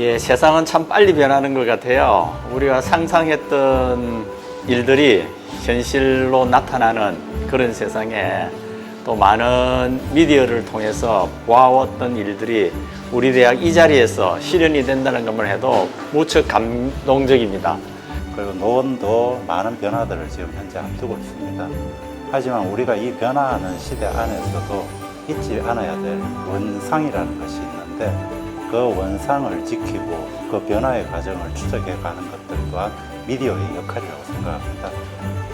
예, 세상은 참 빨리 변하는 것 같아요. 우리가 상상했던 일들이 현실로 나타나는 그런 세상에 또 많은 미디어를 통해서 보아왔던 일들이 우리 대학 이 자리에서 실현이 된다는 것만 해도 무척 감동적입니다. 그리고 노원도 많은 변화들을 지금 현재 앞두고 있습니다. 하지만 우리가 이 변화하는 시대 안에서도 잊지 않아야 될 원상이라는 것이 있는데 그 원상을 지키고 그 변화의 과정을 추적해 가는 것들 또한 미디어의 역할이라고 생각합니다.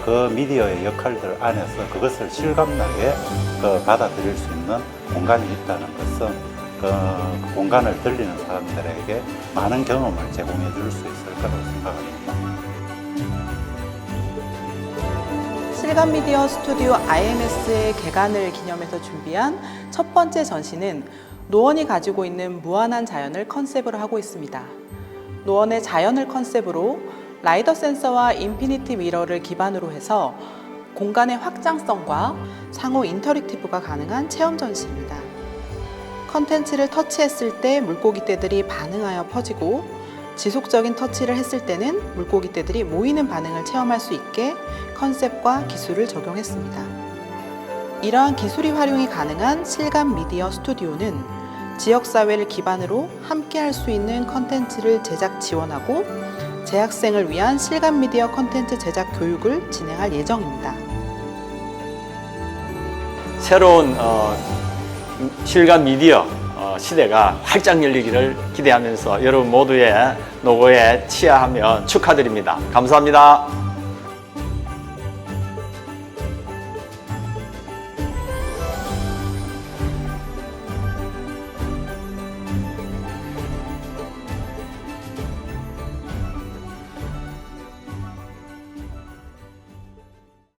그 미디어의 역할들 안에서 그것을 실감나게 그 받아들일 수 있는 공간이 있다는 것은 그 공간을 들리는 사람들에게 많은 경험을 제공해 줄 수 있을 거라고 생각합니다. 실감 미디어 스튜디오 IMS의 개관을 기념해서 준비한 첫 번째 전시는 노원이 가지고 있는 무한한 자연을 컨셉으로 하고 있습니다. 노원의 자연을 컨셉으로 라이더 센서와 인피니티 미러를 기반으로 해서 공간의 확장성과 상호 인터랙티브가 가능한 체험 전시입니다. 컨텐츠를 터치했을 때 물고기 떼들이 반응하여 퍼지고 지속적인 터치를 했을 때는 물고기 떼들이 모이는 반응을 체험할 수 있게 컨셉과 기술을 적용했습니다. 이러한 기술이 활용이 가능한 실감 미디어 스튜디오는 지역사회를 기반으로 함께 할 수 있는 컨텐츠를 제작 지원하고 재학생을 위한 실감 미디어 컨텐츠 제작 교육을 진행할 예정입니다. 새로운 어, 실감 미디어 어, 시대가 활짝 열리기를 기대하면서 여러분 모두의 노고에 치하하며 축하드립니다. 감사합니다.